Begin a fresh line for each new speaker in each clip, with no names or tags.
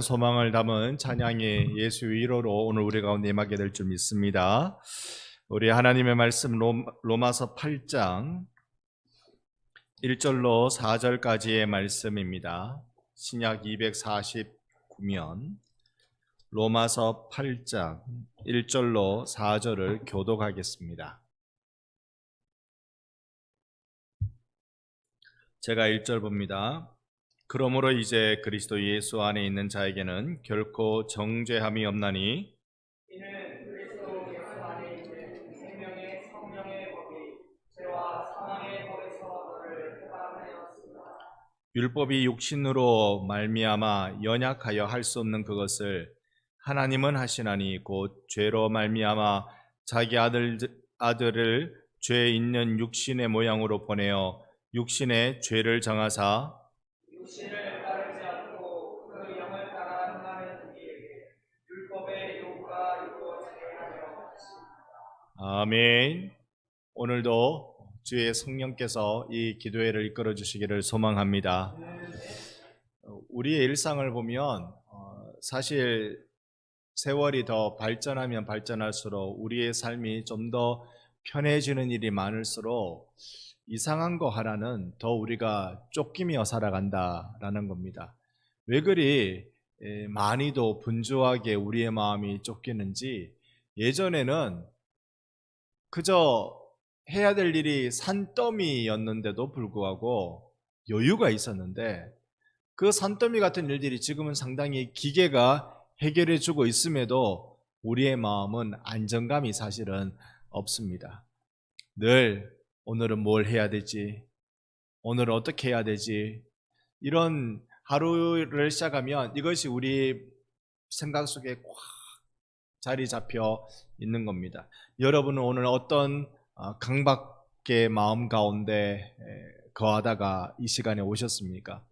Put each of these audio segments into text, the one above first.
소망을 담은 찬양의 예수 위로로 오늘 우리 가운데 임하게 될 줄 믿습니다. 우리 하나님의 말씀 로, 로마서 8장 1절로 4절까지의 말씀입니다. 신약 249면 로마서 8장 1절로 4절을 교독하겠습니다. 제가 1절 봅니다. 그러므로 이제 그리스도 예수 안에 있는 자에게는 결코 정죄함이 없나니. 율법이 육신으로 말미암아 연약하여 할 수 없는 그것을 하나님은 하시나니 곧 죄로 말미암아 자기 아들 아들을 죄 있는 육신의 모양으로 보내어 육신의 죄를 정하사
육신을 따르지 않고 그 영을 따라 행하는 이에게 율법의 요구가 이루어지게 하려 하십니다.
아멘. 오늘도 주의 성령께서 이 기도회를 이끌어 주시기를 소망합니다. 어, 우리의 일상을 보면 어, 사실 세월이 더 발전하면 발전할수록 우리의 삶이 좀 더 편해지는 일이 많을수록 이상한 거 하나는 더 우리가 쫓기며 살아간다라는 겁니다. 왜 그리 에, 많이도 분주하게 우리의 마음이 쫓기는지 예전에는 그저 해야 될 일이 산더미였는데도 불구하고 여유가 있었는데 그 산더미 같은 일들이 지금은 상당히 기계가 해결해 주고 있음에도 우리의 마음은 안정감이 사실은 없습니다. 늘 오늘은 뭘 해야 되지? 오늘 어떻게 해야 되지? 이런 하루를 시작하면 이것이 우리 생각 속에 꽉 자리 잡혀 있는 겁니다. 여러분은 오늘 어떤 어, 강박의 마음 가운데 에, 거하다가 이 시간에 오셨습니까?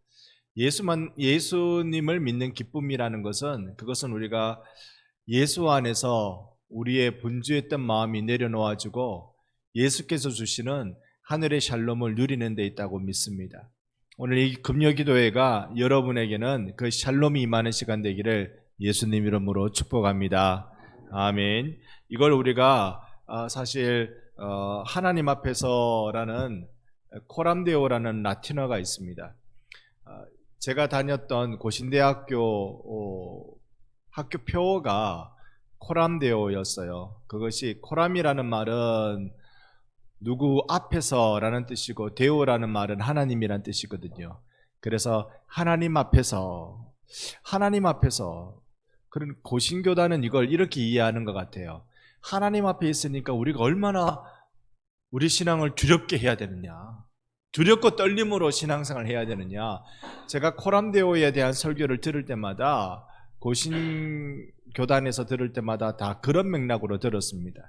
예수만 예수님을 믿는 기쁨이라는 것은 그것은 우리가 예수 안에서 우리의 분주했던 마음이 내려놓아지고 예수께서 주시는 하늘의 샬롬을 누리는 데 있다고 믿습니다. 오늘 이 금요기도회가 여러분에게는 그 샬롬이 임하는 시간 되기를 예수님 이름으로 축복합니다. 아멘. 이걸 우리가 아, 사실 어, 하나님 앞에서라는 코람데오라는 라틴어가 있습니다. 아, 제가 다녔던 고신대학교 어, 학교 표어가 코람데오였어요. 그것이 코람이라는 말은 누구 앞에서라는 뜻이고 데오라는 말은 하나님이란 뜻이거든요. 그래서 하나님 앞에서 하나님 앞에서 그런 고신교단은 이걸 이렇게 이해하는 것 같아요. 하나님 앞에 있으니까 우리가 얼마나 우리 신앙을 두렵게 해야 되느냐. 두렵고 떨림으로 신앙생활을 해야 되느냐. 제가 코람데오에 대한 설교를 들을 때마다 고신교단에서 들을 때마다 다 그런 맥락으로 들었습니다.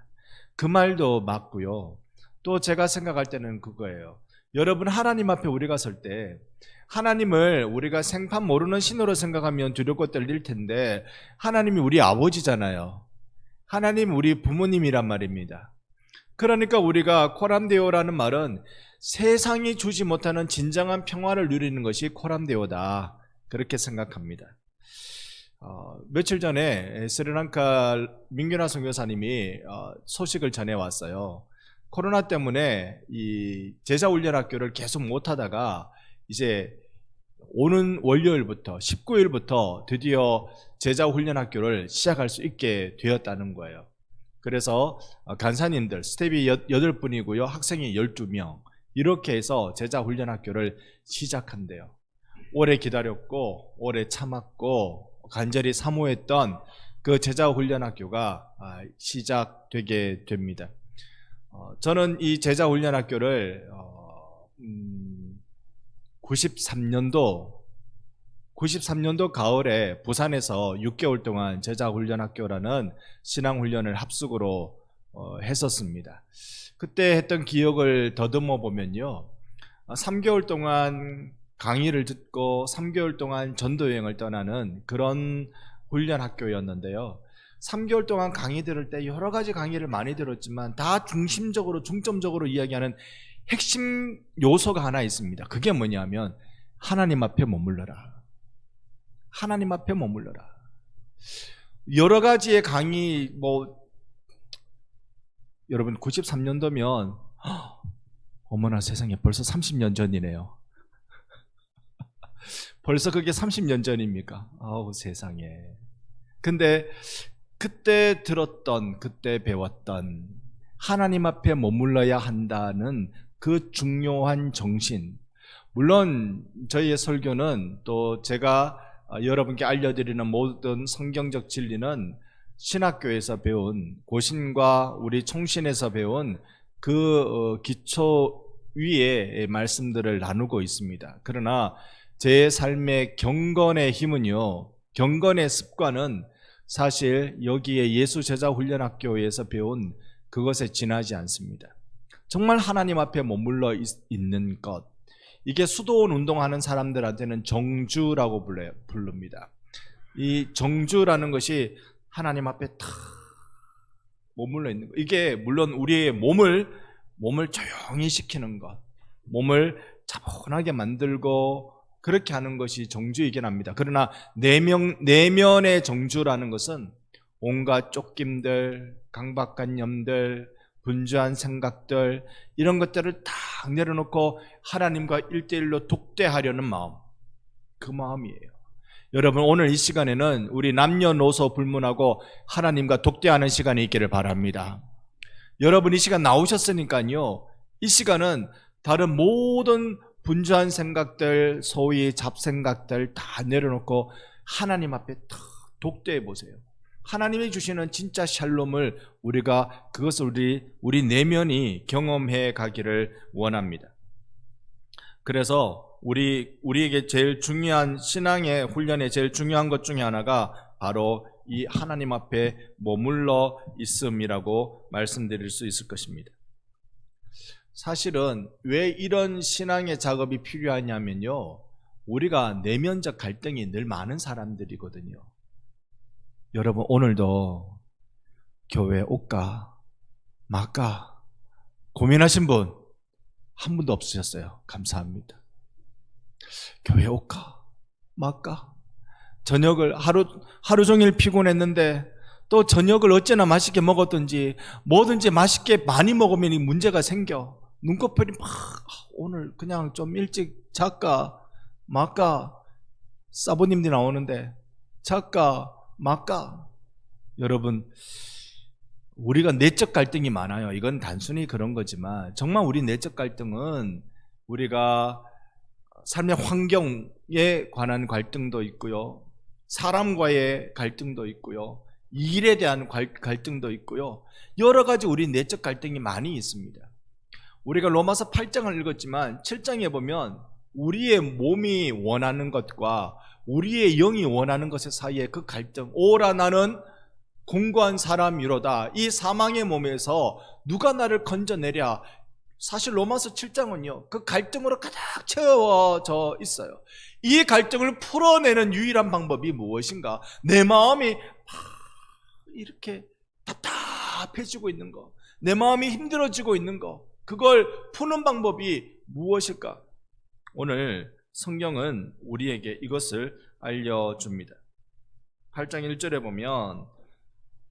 그 말도 맞고요. 또 제가 생각할 때는 그거예요. 여러분 하나님 앞에 우리가 설 때 하나님을 우리가 생판 모르는 신으로 생각하면 두렵고 떨릴 텐데 하나님이 우리 아버지잖아요. 하나님 우리 부모님이란 말입니다. 그러니까 우리가 코람데오라는 말은 세상이 주지 못하는 진정한 평화를 누리는 것이 코람데오다. 그렇게 생각합니다. 어, 며칠 전에 스리랑카 민규나 선교사님이 어, 소식을 전해 왔어요. 코로나 때문에 이 제자 훈련 학교를 계속 못 하다가 이제 오는 월요일부터 19일부터 드디어 제자 훈련 학교를 시작할 수 있게 되었다는 거예요. 그래서 간사님들 스텝이 8분이고요. 학생이 12명. 이렇게 해서 제자 훈련 학교를 시작한대요. 오래 기다렸고 오래 참았고 간절히 사모했던 그 제자 훈련 학교가 시작되게 됩니다. 어, 저는 이 제자 훈련 학교를 어, 음, 93년도 93년도 가을에 부산에서 6개월 동안 제자 훈련 학교라는 신앙 훈련을 합숙으로 어, 했었습니다. 그때 했던 기억을 더듬어 보면요. 3개월 동안 강의를 듣고 3개월 동안 전도 여행을 떠나는 그런 훈련 학교였는데요. 3개월 동안 강의 들을 때 여러 가지 강의를 많이 들었지만 다 중심적으로 중점적으로 이야기하는 핵심 요소가 하나 있습니다. 그게 뭐냐면 하나님 앞에 머물러라. 하나님 앞에 머물러라. 여러 가지의 강의 뭐 여러분 93년도면 어머나 세상에 벌써 30년 전이네요. 벌써 그게 30년 전입니까? 아우 세상에. 근데 그때 들었던 그때 배웠던 하나님 앞에 머물러야 한다는 그 중요한 정신. 물론 저희의 설교는 또 제가 어, 여러분께 알려드리는 모든 성경적 진리는 신학교에서 배운 고신과 우리 총신에서 배운 그 어, 기초 위에 말씀들을 나누고 있습니다. 그러나 제 삶의 경건의 힘은요, 경건의 습관은 사실 여기에 예수 제자 훈련 학교에서 배운 그것에 지나지 않습니다. 정말 하나님 앞에 머물러 있, 있는 것. 이게 수도원 운동하는 사람들한테는 정주라고 불러요, 부릅니다. 이 정주라는 것이 하나님 앞에 탁 머물러 있는 것. 이게 물론 우리의 몸을 몸을 조용히 시키는 것, 몸을 차분하게 만들고 그렇게 하는 것이 정주이긴 합니다. 그러나 내면 내면의 정주라는 것은 온갖 쫓김들, 강박관념들, 분주한 생각들 이런 것들을 딱 내려놓고 하나님과 일대일로 독대하려는 마음 그 마음이에요. 여러분 오늘 이 시간에는 우리 남녀노소 불문하고 하나님과 독대하는 시간이 있기를 바랍니다. 여러분 이 시간 나오셨으니까요. 이 시간은 다른 모든 분주한 생각들, 소위 잡생각들 다 내려놓고 하나님 앞에 탁 독대해 보세요. 하나님이 주시는 진짜 샬롬을 우리가 그것을 우리 우리 내면이 경험해 가기를 원합니다. 그래서 우리 우리에게 제일 중요한 신앙의 훈련의 제일 중요한 것 중에 하나가 바로 이 하나님 앞에 머물러 있음이라고 말씀드릴 수 있을 것입니다. 사실은 왜 이런 신앙의 작업이 필요하냐면요. 우리가 내면적 갈등이 늘 많은 사람들이거든요. 여러분, 오늘도 교회 올까, 말까, 고민하신 분, 한 분도 없으셨어요. 감사합니다. 교회 올까, 말까, 저녁을 하루, 하루 종일 피곤했는데 또 저녁을 어찌나 맛있게 먹었든지 뭐든지 맛있게 많이 먹으면 이 문제가 생겨. 눈꺼풀이 막 오늘 그냥 좀 일찍 작가 막가 사부님들이 나오는데 작가 막가 여러분 우리가 내적 갈등이 많아요. 이건 단순히 그런 거지만 정말 우리 내적 갈등은 우리가 삶의 환경에 관한 갈등도 있고요. 사람과의 갈등도 있고요. 일에 대한 갈등도 있고요. 여러 가지 우리 내적 갈등이 많이 있습니다. 우리가 로마서 8장을 읽었지만 7장에 보면 우리의 몸이 원하는 것과 우리의 영이 원하는 것의 사이에 그 갈등. 오라 나는 공고한 사람이로다. 이 사망의 몸에서 누가 나를 건져내랴. 사실 로마서 7장은요. 그 갈등으로 가득 채워져 있어요. 이 갈등을 풀어내는 유일한 방법이 무엇인가? 내 마음이 이렇게 답답해지고 있는 거. 내 마음이 힘들어지고 있는 거. 그걸 푸는 방법이 무엇일까? 오늘 성경은 우리에게 이것을 알려줍니다. 8장 1절에 보면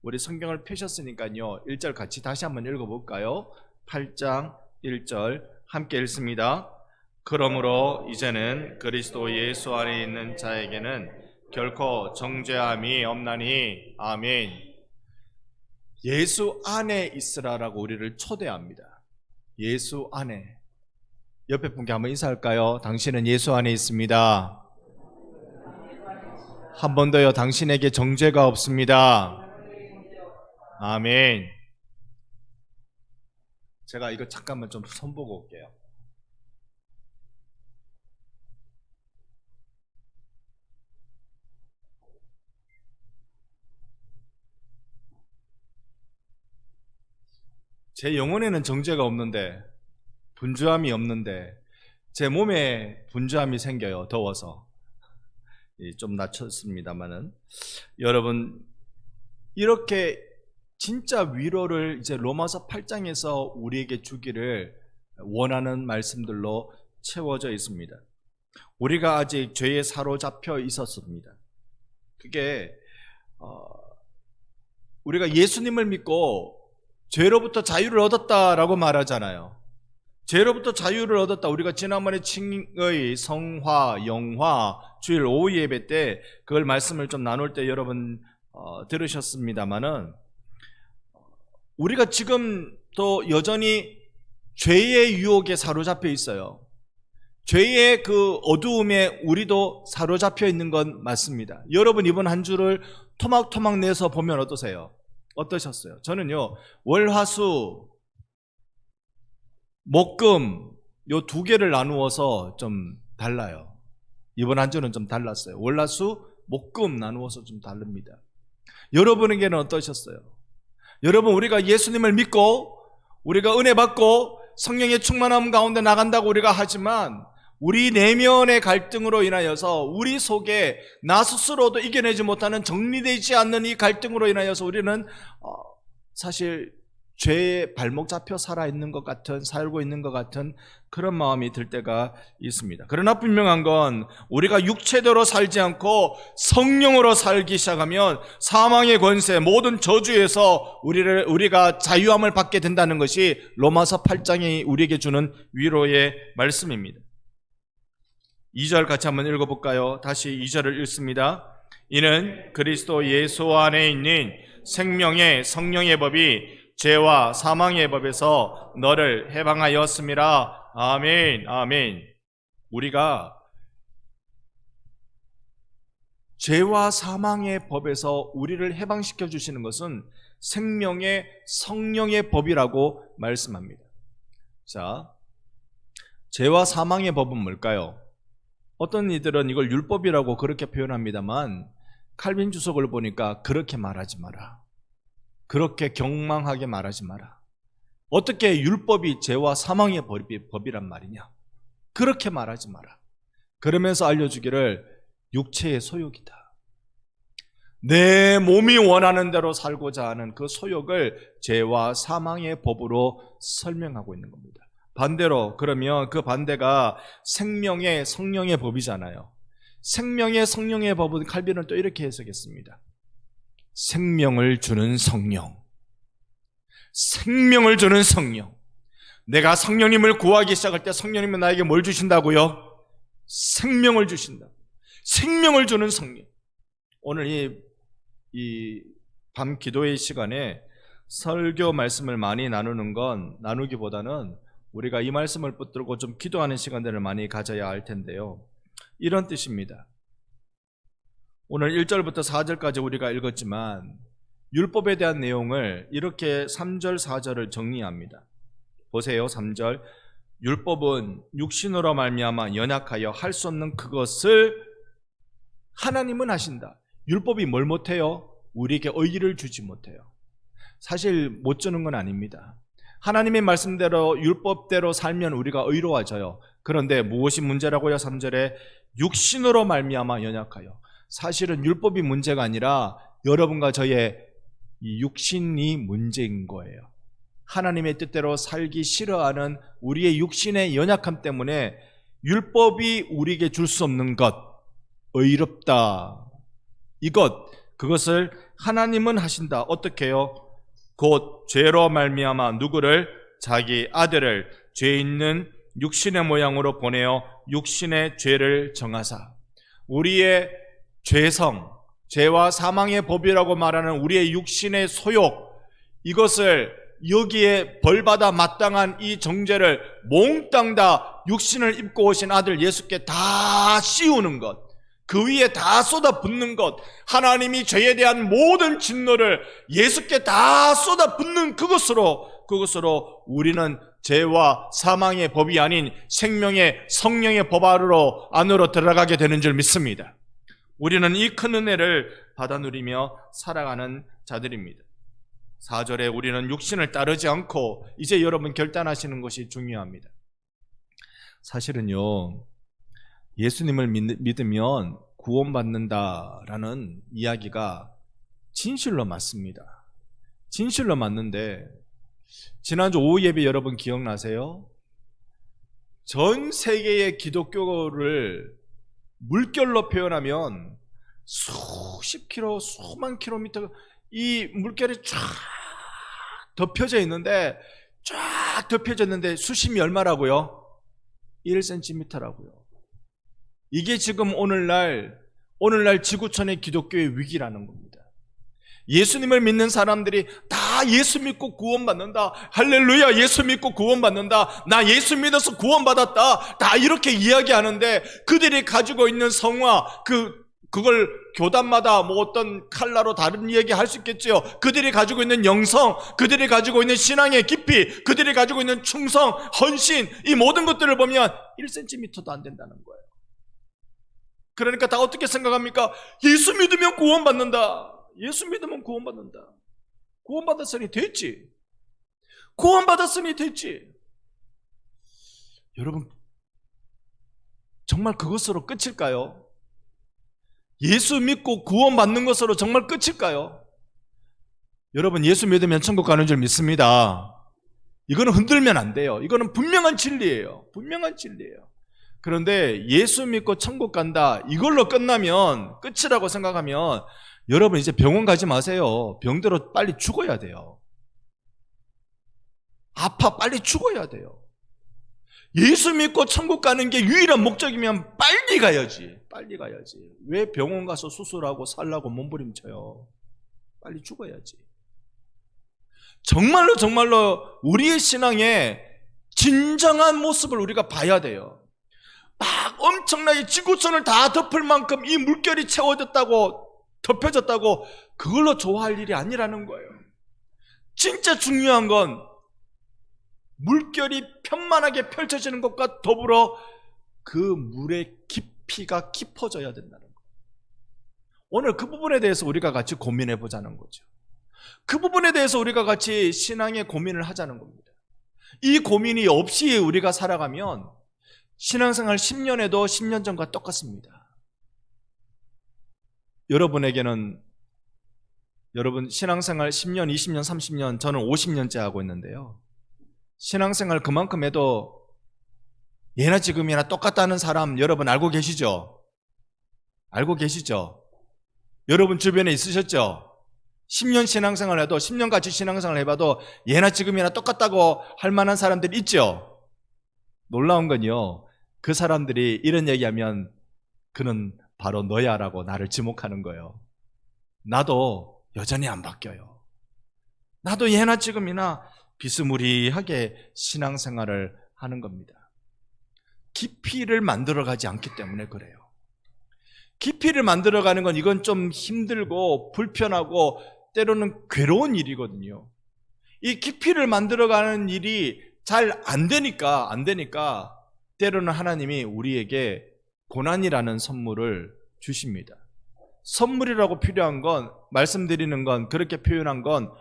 우리 성경을 펴셨으니까요. 1절 같이 다시 한번 읽어볼까요? 8장 1절 함께 읽습니다. 그러므로 이제는 그리스도 예수 안에 있는 자에게는 결코 정죄함이 없나니 아멘. 예수 안에 있으라라고 우리를 초대합니다. 예수 안에. 옆에 분께 한번 인사할까요? 당신은 예수 안에 있습니다. 한 번 더요. 당신에게 정죄가 없습니다. 아멘. 제가 이거 잠깐만 좀 손보고 올게요. 제 영혼에는 정죄가 없는데 분주함이 없는데 제 몸에 분주함이 생겨요. 더워서 좀 낮췄습니다만은 여러분 이렇게 진짜 위로를 이제 로마서 8장에서 우리에게 주기를 원하는 말씀들로 채워져 있습니다. 우리가 아직 죄에 사로잡혀 있었습니다. 그게 어, 우리가 예수님을 믿고 죄로부터 자유를 얻었다라고 말하잖아요. 죄로부터 자유를 얻었다. 우리가 지난번에 칭의, 성화, 영화, 주일 오후 예배 때 그걸 말씀을 좀 나눌 때 여러분 어, 들으셨습니다만은 우리가 지금 또 여전히 죄의 유혹에 사로잡혀 있어요. 죄의 그 어두움에 우리도 사로잡혀 있는 건 맞습니다. 여러분 이번 한 주를 토막토막 내서 보면 어떠세요? 어떠셨어요? 저는요, 월화수, 목금, 요 두 개를 나누어서 좀 달라요. 이번 한 주는 좀 달랐어요. 월화수, 목금 나누어서 좀 다릅니다. 여러분에게는 어떠셨어요? 여러분, 우리가 예수님을 믿고, 우리가 은혜 받고, 성령의 충만함 가운데 나간다고 우리가 하지만, 우리 내면의 갈등으로 인하여서 우리 속에 나 스스로도 이겨내지 못하는 정리되지 않는 이 갈등으로 인하여서 우리는 어, 사실 죄에 발목 잡혀 살아 있는 것 같은 살고 있는 것 같은 그런 마음이 들 때가 있습니다. 그러나 분명한 건 우리가 육체대로 살지 않고 성령으로 살기 시작하면 사망의 권세 모든 저주에서 우리를 우리가 자유함을 받게 된다는 것이 로마서 8장이 우리에게 주는 위로의 말씀입니다. 2절 같이 한번 읽어볼까요? 다시 2절을 읽습니다. 이는 그리스도 예수 안에 있는 생명의 성령의 법이 죄와 사망의 법에서 너를 해방하였음이라. 아멘, 아멘. 우리가 죄와 사망의 법에서 우리를 해방시켜 주시는 것은 생명의 성령의 법이라고 말씀합니다. 자, 죄와 사망의 법은 뭘까요? 어떤 이들은 이걸 율법이라고 그렇게 표현합니다만 칼빈 주석을 보니까 그렇게 말하지 마라. 그렇게 경망하게 말하지 마라. 어떻게 율법이 죄와 사망의 법이, 법이란 말이냐? 그렇게 말하지 마라. 그러면서 알려주기를 육체의 소욕이다. 내 몸이 원하는 대로 살고자 하는 그 소욕을 죄와 사망의 법으로 설명하고 있는 겁니다. 반대로 그러면 그 반대가 생명의 성령의 법이잖아요. 생명의 성령의 법은 칼빈은 또 이렇게 해석했습니다. 생명을 주는 성령. 생명을 주는 성령. 내가 성령님을 구하기 시작할 때 성령님은 나에게 뭘 주신다고요? 생명을 주신다. 생명을 주는 성령. 오늘 이, 이 밤 기도의 시간에 설교 말씀을 많이 나누는 건 나누기보다는 우리가 이 말씀을 붙들고 좀 기도하는 시간들을 많이 가져야 할 텐데요. 이런 뜻입니다. 오늘 1절부터 4절까지 우리가 읽었지만 율법에 대한 내용을 이렇게 3절, 4절을 정리합니다. 보세요. 3절. 율법은 육신으로 말미암아 연약하여 할 수 없는 그것을 하나님은 하신다. 율법이 뭘 못해요? 우리에게 의의를 주지 못해요. 사실 못 주는 건 아닙니다. 하나님의 말씀대로 율법대로 살면 우리가 의로워져요. 그런데 무엇이 문제라고요? 3절에 육신으로 말미암아 연약하여. 사실은 율법이 문제가 아니라 여러분과 저의 이 육신이 문제인 거예요. 하나님의 뜻대로 살기 싫어하는 우리의 육신의 연약함 때문에 율법이 우리에게 줄 수 없는 것, 의롭다. 이것, 그것을 하나님은 하신다. 어떻게요? 곧 죄로 말미암아 누구를 자기 아들을 죄 있는 육신의 모양으로 보내어 육신의 죄를 정하사 우리의 죄성, 죄와 사망의 법이라고 말하는 우리의 육신의 소욕 이것을 여기에 벌받아 마땅한 이 정죄를 몽땅 다 육신을 입고 오신 아들 예수께 다 씌우는 것. 그 위에 다 쏟아 붓는 것, 하나님이 죄에 대한 모든 진노를 예수께 다 쏟아 붓는 그것으로, 그것으로 우리는 죄와 사망의 법이 아닌 생명의 성령의 법 안으로, 안으로 들어가게 되는 줄 믿습니다. 우리는 이 큰 은혜를 받아 누리며 살아가는 자들입니다. 4절에 우리는 육신을 따르지 않고 이제 여러분 결단하시는 것이 중요합니다. 사실은요, 예수님을 믿, 믿으면 구원받는다라는 이야기가 진실로 맞습니다. 진실로 맞는데, 지난주 오후 예배 여러분 기억나세요? 전 세계의 기독교를 물결로 표현하면 수십 킬로, 수만 킬로미터 이 물결이 쫙 덮여져 있는데 쫙 덮여져 있는데 수심이 얼마라고요? 1cm라고요. 이게 지금 오늘날 오늘날 지구촌의 기독교의 위기라는 겁니다. 예수님을 믿는 사람들이 다 예수 믿고 구원받는다. 할렐루야, 예수 믿고 구원받는다. 나 예수 믿어서 구원받았다. 다 이렇게 이야기하는데 그들이 가지고 있는 성화, 그, 그걸 교단마다 뭐 어떤 칼라로 다른 이야기 할 수 있겠지요. 그들이 가지고 있는 영성, 그들이 가지고 있는 신앙의 깊이, 그들이 가지고 있는 충성, 헌신, 이 모든 것들을 보면 1cm도 안 된다는 거예요. 그러니까 다 어떻게 생각합니까? 예수 믿으면 구원받는다. 예수 믿으면 구원받는다. 구원받았으니 됐지. 구원받았으니 됐지. 여러분, 정말 그것으로 끝일까요? 예수 믿고 구원받는 것으로 정말 끝일까요? 여러분, 예수 믿으면 천국 가는 줄 믿습니다. 이거는 흔들면 안 돼요. 이거는 분명한 진리예요. 분명한 진리예요. 그런데 예수 믿고 천국 간다. 이걸로 끝나면 끝이라고 생각하면 여러분 이제 병원 가지 마세요. 병들어 빨리 죽어야 돼요. 아파 빨리 죽어야 돼요. 예수 믿고 천국 가는 게 유일한 목적이면 빨리 가야지. 빨리 가야지. 왜 병원 가서 수술하고 살라고 몸부림쳐요? 빨리 죽어야지. 정말로 정말로 우리의 신앙의 진정한 모습을 우리가 봐야 돼요. 막 엄청나게 지구촌을 다 덮을 만큼 이 물결이 채워졌다고 덮여졌다고 그걸로 좋아할 일이 아니라는 거예요. 진짜 중요한 건 물결이 편만하게 펼쳐지는 것과 더불어 그 물의 깊이가 깊어져야 된다는 거예요. 오늘 그 부분에 대해서 우리가 같이 고민해 보자는 거죠. 그 부분에 대해서 우리가 같이 신앙의 고민을 하자는 겁니다. 이 고민이 없이 우리가 살아가면 신앙생활 10년 에도 10년 전과 똑같습니다. 여러분에게는 여러분 신앙생활 10년, 20년, 30년 저는 50년째 하고 있는데요. 신앙생활 그만큼 해도 예나 지금이나 똑같다는 사람 여러분 알고 계시죠? 알고 계시죠? 여러분 주변에 있으셨죠? 10년 신앙생활 해도 10년 같이 신앙생활 해봐도 예나 지금이나 똑같다고 할 만한 사람들이 있죠? 놀라운 건요. 그 사람들이 이런 얘기하면 그는 바로 너야라고 나를 지목하는 거예요. 나도 여전히 안 바뀌어요. 나도 예나 지금이나 비스무리하게 신앙생활을 하는 겁니다. 깊이를 만들어가지 않기 때문에 그래요. 깊이를 만들어가는 건 이건 좀 힘들고 불편하고 때로는 괴로운 일이거든요. 이 깊이를 만들어가는 일이 잘 안 되니까 안 되니까 때로는 하나님이 우리에게 고난이라는 선물을 주십니다. 선물이라고 필요한 건 말씀드리는 건 그렇게 표현한 건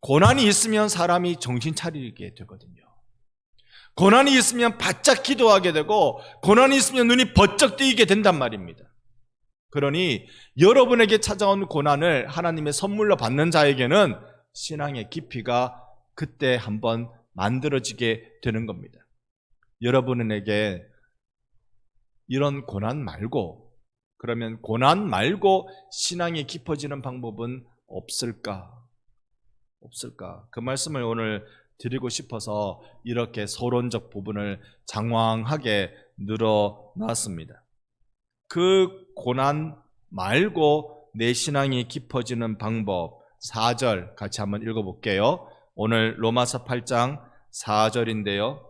고난이 있으면 사람이 정신 차리게 되거든요. 고난이 있으면 바짝 기도하게 되고 고난이 있으면 눈이 번쩍 뜨이게 된단 말입니다. 그러니 여러분에게 찾아온 고난을 하나님의 선물로 받는 자에게는 신앙의 깊이가 그때 한번 만들어지게 되는 겁니다. 여러분에게 이런 고난 말고 그러면 고난 말고 신앙이 깊어지는 방법은 없을까? 없을까? 그 말씀을 오늘 드리고 싶어서 이렇게 서론적 부분을 장황하게 늘어놨습니다. 그 고난 말고 내 신앙이 깊어지는 방법 4절 같이 한번 읽어볼게요. 오늘 로마서 8장 4절인데요.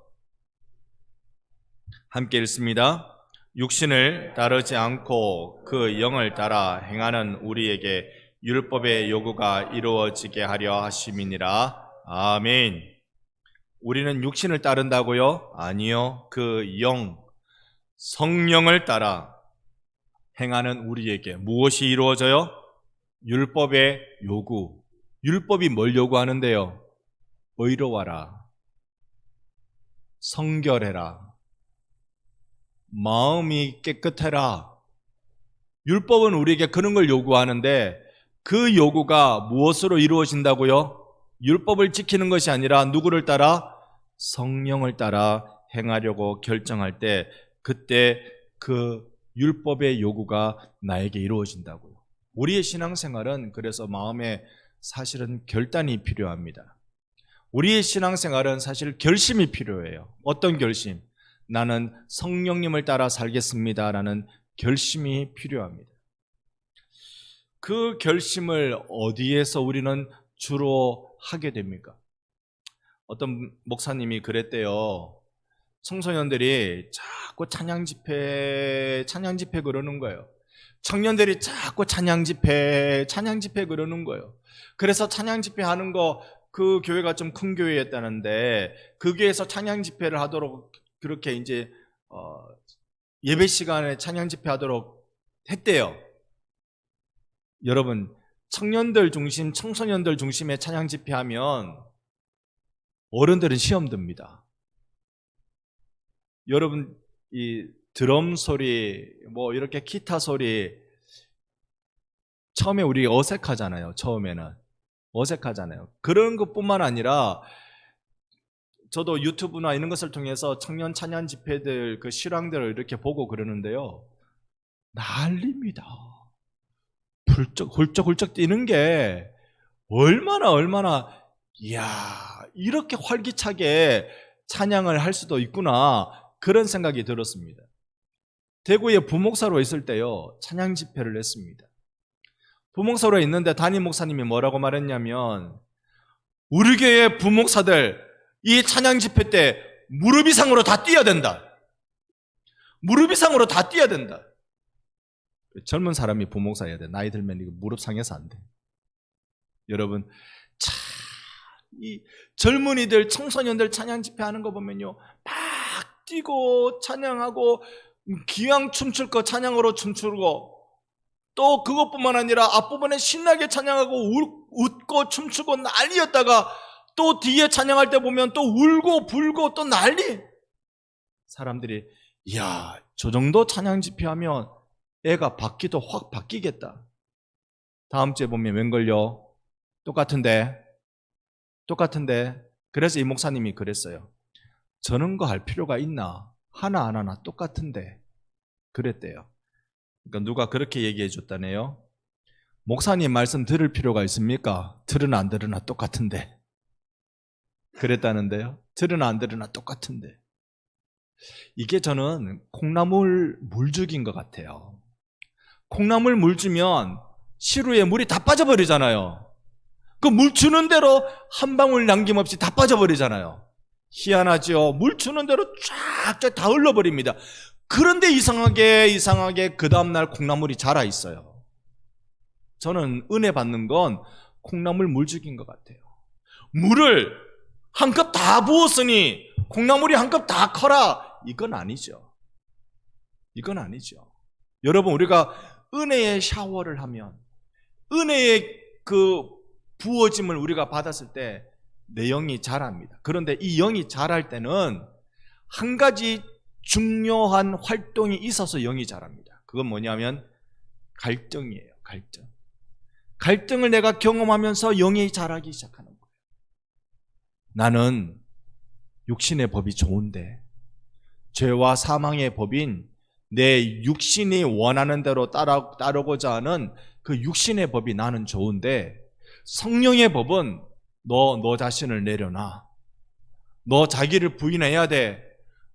함께 읽습니다. 육신을 따르지 않고 그 영을 따라 행하는 우리에게 율법의 요구가 이루어지게 하려 하심이니라. 아멘. 우리는 육신을 따른다고요? 아니요. 그 영, 성령을 따라 행하는 우리에게 무엇이 이루어져요? 율법의 요구. 율법이 뭘 요구하는데요? 의로워라. 성결해라. 마음이 깨끗해라. 율법은 우리에게 그런 걸 요구하는데 그 요구가 무엇으로 이루어진다고요? 율법을 지키는 것이 아니라 누구를 따라? 성령을 따라 행하려고 결정할 때 그때 그 율법의 요구가 나에게 이루어진다고요. 우리의 신앙생활은 그래서 마음에 사실은 결단이 필요합니다. 우리의 신앙생활은 사실 결심이 필요해요. 어떤 결심? 나는 성령님을 따라 살겠습니다라는 결심이 필요합니다. 그 결심을 어디에서 우리는 주로 하게 됩니까? 어떤 목사님이 그랬대요. 청소년들이 자꾸 찬양 집회, 찬양 집회 그러는 거예요. 청년들이 자꾸 찬양 집회, 찬양 집회 그러는 거예요. 그래서 찬양 집회 하는 거 그 교회가 좀 큰 교회였다는데 그 교회에서 찬양 집회를 하도록 그렇게 이제 어, 예배 시간에 찬양 집회 하도록 했대요. 여러분 청년들 중심, 청소년들 중심의 찬양 집회하면 어른들은 시험 듭니다. 여러분 이 드럼 소리, 뭐 이렇게 기타 소리 처음에 우리 어색하잖아요. 처음에는 어색하잖아요. 그런 것뿐만 아니라 저도 유튜브나 이런 것을 통해서 청년 찬양 집회들 그 실황들을 이렇게 보고 그러는데요. 난립니다. 훌쩍 훌쩍 훌쩍 뛰는 게 얼마나 얼마나 이야 이렇게 활기차게 찬양을 할 수도 있구나 그런 생각이 들었습니다. 대구에 부목사로 있을 때요 찬양 집회를 했습니다. 부목사로 있는데 담임 목사님이 뭐라고 말했냐면 우리 교회 부목사들 이 찬양 집회 때 무릎 이상으로 다 뛰어야 된다. 무릎 이상으로 다 뛰어야 된다. 젊은 사람이 부목사여야 돼. 나이 들면 이거 무릎 상해서 안 돼. 여러분, 참, 이 젊은이들, 청소년들 찬양 집회 하는 거 보면요. 막 뛰고 찬양하고 기왕 춤출 거 찬양으로 춤추고 또 그것뿐만 아니라 앞부분에 신나게 찬양하고 울, 웃고 춤추고 난리였다가 또 뒤에 찬양할 때 보면 또 울고 불고 또 난리. 사람들이 이야 저 정도 찬양 집회하면 애가 바뀌도 확 바뀌겠다. 다음 주에 보면 웬걸요? 똑같은데 똑같은데 그래서 이 목사님이 그랬어요. 저런 거 할 필요가 있나? 하나 안 하나 똑같은데 그랬대요. 그러니까 누가 그렇게 얘기해 줬다네요. 목사님 말씀 들을 필요가 있습니까? 들으나 안 들으나 똑같은데. 그랬다는데요. 들으나 안 들으나 똑같은데. 이게 저는 콩나물 물죽인 것 같아요. 콩나물 물 주면 시루에 물이 다 빠져버리잖아요. 그 물 주는 대로 한 방울 남김없이 다 빠져버리잖아요. 희한하죠. 물 주는 대로 쫙쫙 다 흘러버립니다. 그런데 이상하게 이상하게 그 다음날 콩나물이 자라 있어요. 저는 은혜 받는 건 콩나물 물 죽인 것 같아요. 물을 한 컵 다 부었으니 콩나물이 한 컵 다 커라. 이건 아니죠. 이건 아니죠. 여러분, 우리가 은혜의 샤워를 하면, 은혜의 그 부어짐을 우리가 받았을 때, 내 영이 자랍니다. 그런데 이 영이 자랄 때는 한 가지 중요한 활동이 있어서 영이 자랍니다. 그건 뭐냐면 갈등이에요. 갈등. 갈등을 내가 경험하면서 영이 자라기 시작하는. 나는 육신의 법이 좋은데 죄와 사망의 법인 내 육신이 원하는 대로 따라, 따르고자 하는 그 육신의 법이 나는 좋은데 성령의 법은 너, 너 자신을 내려놔. 너 자기를 부인해야 돼.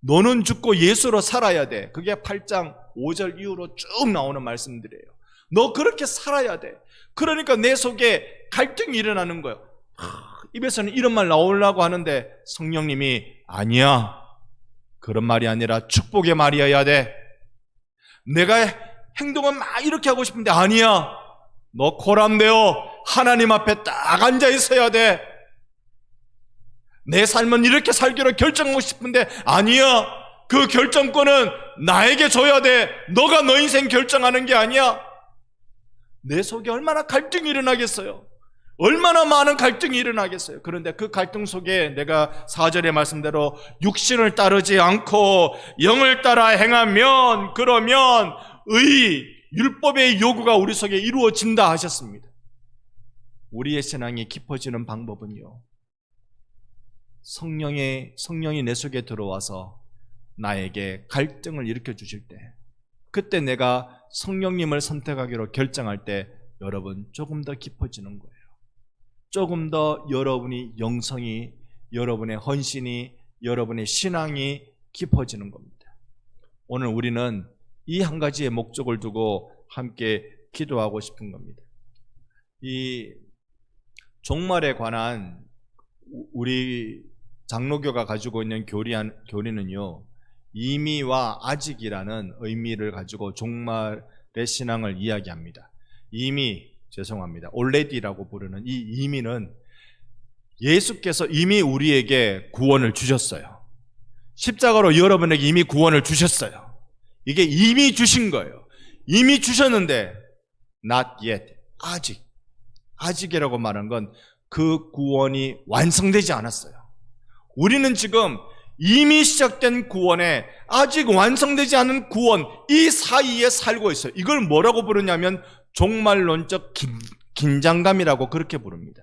너는 죽고 예수로 살아야 돼. 그게 8장 5절 이후로 쭉 나오는 말씀들이에요. 너 그렇게 살아야 돼. 그러니까 내 속에 갈등이 일어나는 거예요. 입에서는 이런 말 나오려고 하는데 성령님이 아니야. 그런 말이 아니라 축복의 말이어야 돼. 내가 행동은 막 이렇게 하고 싶은데 아니야. 너 코람되어 하나님 앞에 딱 앉아 있어야 돼. 내 삶은 이렇게 살기로 결정하고 싶은데 아니야. 그 결정권은 나에게 줘야 돼. 너가 너 인생 결정하는 게 아니야. 내 속에 얼마나 갈등이 일어나겠어요. 얼마나 많은 갈등이 일어나겠어요. 그런데 그 갈등 속에 내가 사절의 말씀대로 육신을 따르지 않고 영을 따라 행하면 그러면 의 율법의 요구가 우리 속에 이루어진다 하셨습니다. 우리의 신앙이 깊어지는 방법은요. 성령의 성령이 내 속에 들어와서 나에게 갈등을 일으켜 주실 때 그때 내가 성령님을 선택하기로 결정할 때 여러분 조금 더 깊어지는 거예요. 조금 더 여러분이 영성이, 여러분의 헌신이, 여러분의 신앙이 깊어지는 겁니다. 오늘 우리는 이 한 가지의 목적을 두고 함께 기도하고 싶은 겁니다. 이 종말에 관한 우리 장로교가 가지고 있는 교리한, 교리는요, 이미와 아직이라는 의미를 가지고 종말의 신앙을 이야기합니다. 이미, 죄송합니다. 올레디라고 부르는 이 이미는 예수께서 이미 우리에게 구원을 주셨어요. 십자가로 여러분에게 이미 구원을 주셨어요. 이게 이미 주신 거예요. 이미 주셨는데, not yet. 아직. 아직이라고 말한 건 그 구원이 완성되지 않았어요. 우리는 지금 이미 시작된 구원에 아직 완성되지 않은 구원, 이 사이에 살고 있어요. 이걸 뭐라고 부르냐면 종말론적 긴, 긴장감이라고 그렇게 부릅니다.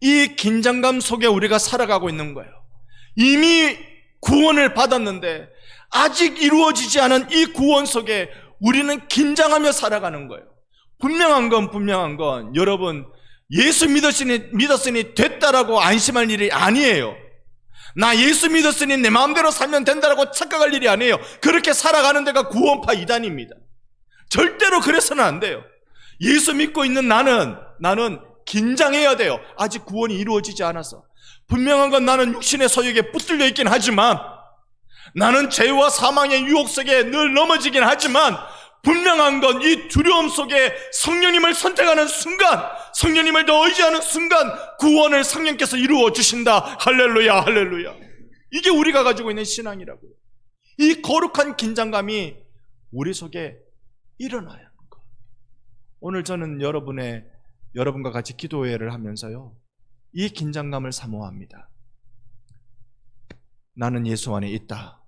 이 긴장감 속에 우리가 살아가고 있는 거예요. 이미 구원을 받았는데 아직 이루어지지 않은 이 구원 속에 우리는 긴장하며 살아가는 거예요. 분명한 건 분명한 건 여러분 예수 믿었으니, 믿었으니 됐다라고 안심할 일이 아니에요. 나 예수 믿었으니 내 마음대로 살면 된다라고 착각할 일이 아니에요. 그렇게 살아가는 데가 구원파 이단입니다. 절대로 그래서는 안 돼요. 예수 믿고 있는 나는, 나는 긴장해야 돼요. 아직 구원이 이루어지지 않아서. 분명한 건 나는 육신의 소욕에 붙들려 있긴 하지만, 나는 죄와 사망의 유혹 속에 늘 넘어지긴 하지만, 분명한 건 이 두려움 속에 성령님을 선택하는 순간, 성령님을 더 의지하는 순간, 구원을 성령께서 이루어 주신다. 할렐루야, 할렐루야. 이게 우리가 가지고 있는 신앙이라고요. 이 거룩한 긴장감이 우리 속에 거. 오늘 저는 여러분의, 여러분과 같이 기도회를 하면서요, 이 긴장감을 사모합니다. 나는 예수 안에 있다.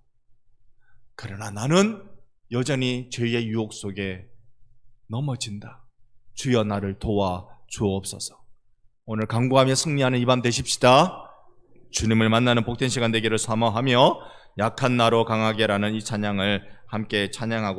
그러나 나는 여전히 죄의 유혹 속에 넘어진다. 주여 나를 도와 주옵소서. 오늘 강구하며 승리하는 이 밤 되십시다. 주님을 만나는 복된 시간 되기를 사모하며 약한 나로 강하게라는 이 찬양을 함께 찬양하고